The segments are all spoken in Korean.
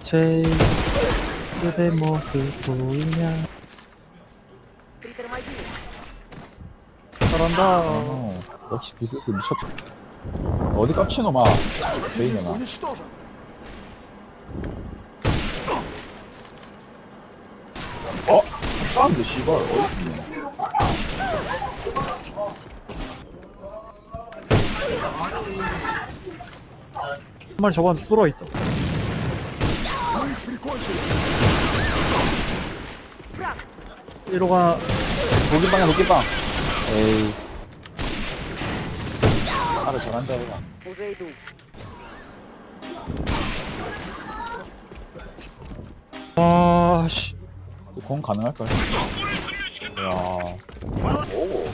제 그대 모습 보이냐 잘한다 어, 역시 비스스 미쳤다. 어디 깝치노마. 제이네가. 어? 사람들 씨발 어디 있냐? 한 마리 저건 쏘러 있다. 1호가 도끼빵이야 도끼빵. 에이. 하루 잘한 자구나 아씨. 그 공 가능할걸? 이야. 오.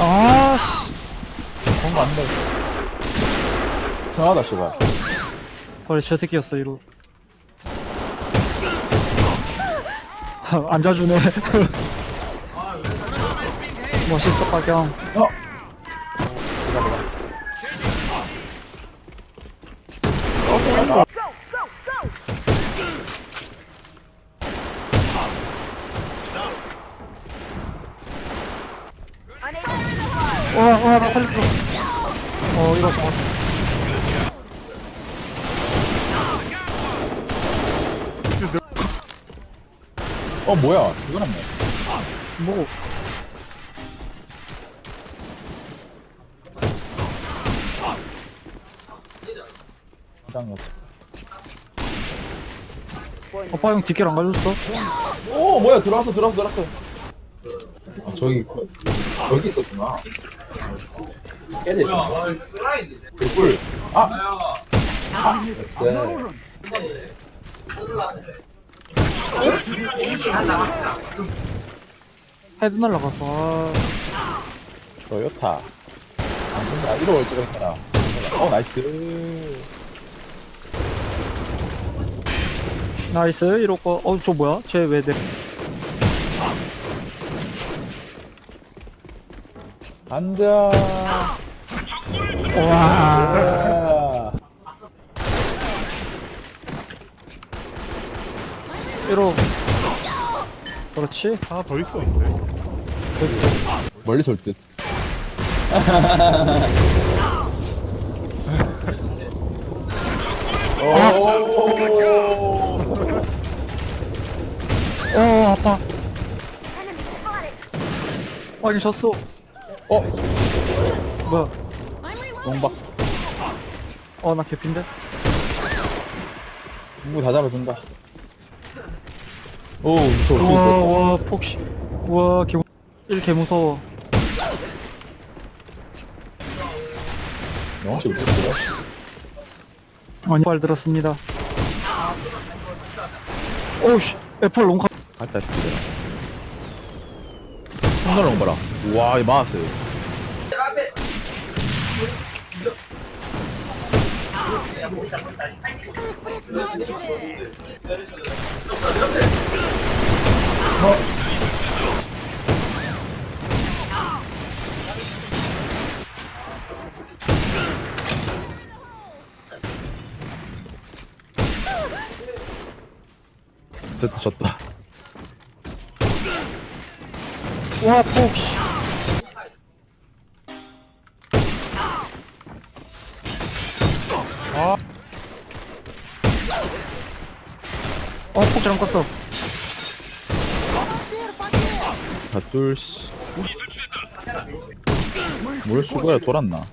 아씨 공 맞네. 이상하다 씨발. 그래 저 새끼였어 이로 앉아주네 멋있어 박영 어. 기다 기다. Go, go, go! 와와나 살려줘 어 이거 잡았 어 뭐야? 이거는 뭐? 뭐 이상해. 오빠 형 뒷길 안 가졌어? 오 뭐야 들어왔어 들어왔어 들어왔어. 아 저기 그- 저기 있었구나. 깨져 있어. 꿀. 아. 아. 됐어. 헤드 날라가서 아, 토요타. 아 근데 이로 올줄 알았잖아. 어 나이스. 나이스 이러고 어저 뭐야 쟤왜 내... 간다. 와 아. 이러 그렇지 하나 더 있었는데. 멀리서 올 듯. 오. 어 아파 확인 졌어 어, 뭐야 용박스. 어 나 개핀데 누구 다 잡아준다. 오, 무서워. 죽을. 우와 와 폭시 우와 개, 일개 무서워 영어식 못했어요? 아니 발 들었습니다 오우씨 애플 롱카 갔다 싶더라. 손가락 봐라. 우와, 이 마우스. 됐다, 졌다. 와 폭시 어폭 잘못 껐어 다 뚫씨. 뭘 수고야, 돌았나?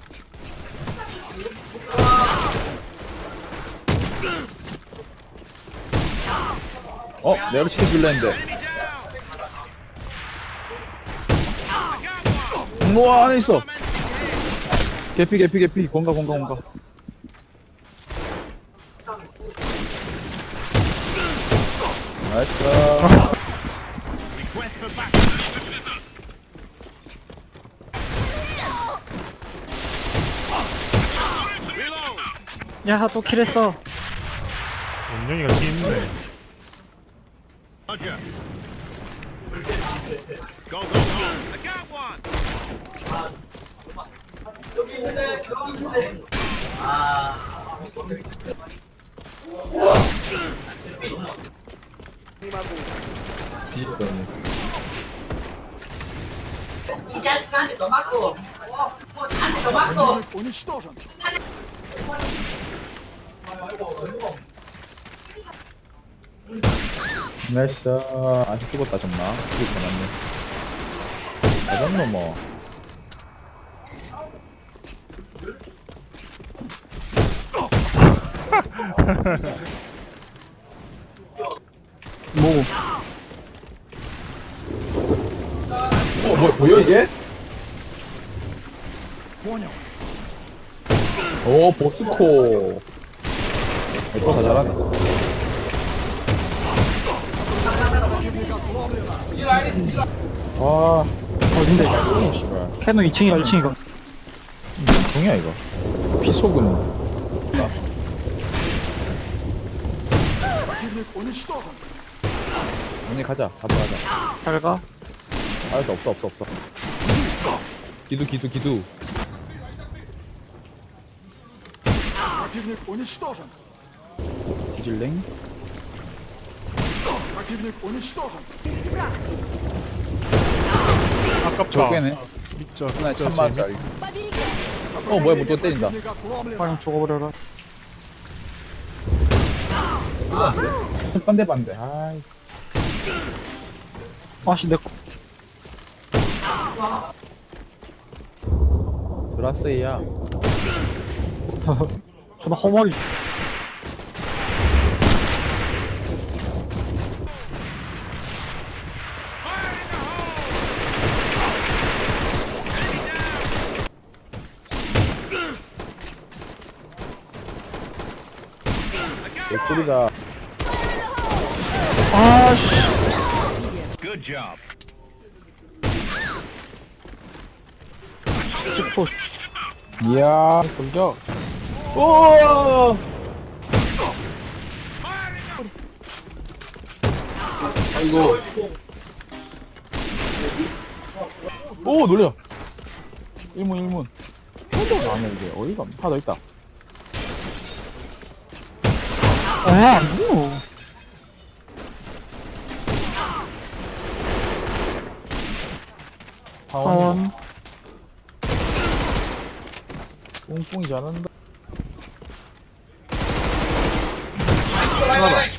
어, 내가 치켜줄래 했는데. 우와, 안에 있어. 개피, 개피, 개피. 공가, 공가, 공가. 나이스. 야 또 킬했어 원영이가 뒤에 있네. Go, go, go. I got one. 뒤집어네. 자식한테 더 맞고 한테 더 맞고 나이스. 아직 죽었다, 정말. 죽을 뻔했네. 맞았노, 뭐. 뭐 어, 뭐, 보여, 이게? 오, 보스코. 이거 다 잘하네. 와, 어딘데 씨발. 캐논 2층이가 1층이가 중이야, 이거. 비속은. 언니 가자, 잡으러 가자. 잘가 아, 없어, 없어, 없어. 기두, 기두, 기두. Противник уничтожен! 기질랭. Противник уничтожен! 아깝다. 저게네. 믿죠. 하나에 믿죠. 천만 재밌- 원짜리. 어, 뭐야, 뭐 또 때린다. Противник осломлен! 빨리 죽어버려라 반대, 반대. 아이. 아씨 내 거. 드라스이야. 저나 허머리 개꿀이다. 아씨 Good job. 집포 이야, 돌격. 오! 아이고. 오, 놀려. 일문, 일문. 해도 안 해, 이게. 어이가 없네. 하나 더 있다. 죽어 하원. 하원 뿡뿡이 잘한다. 하나다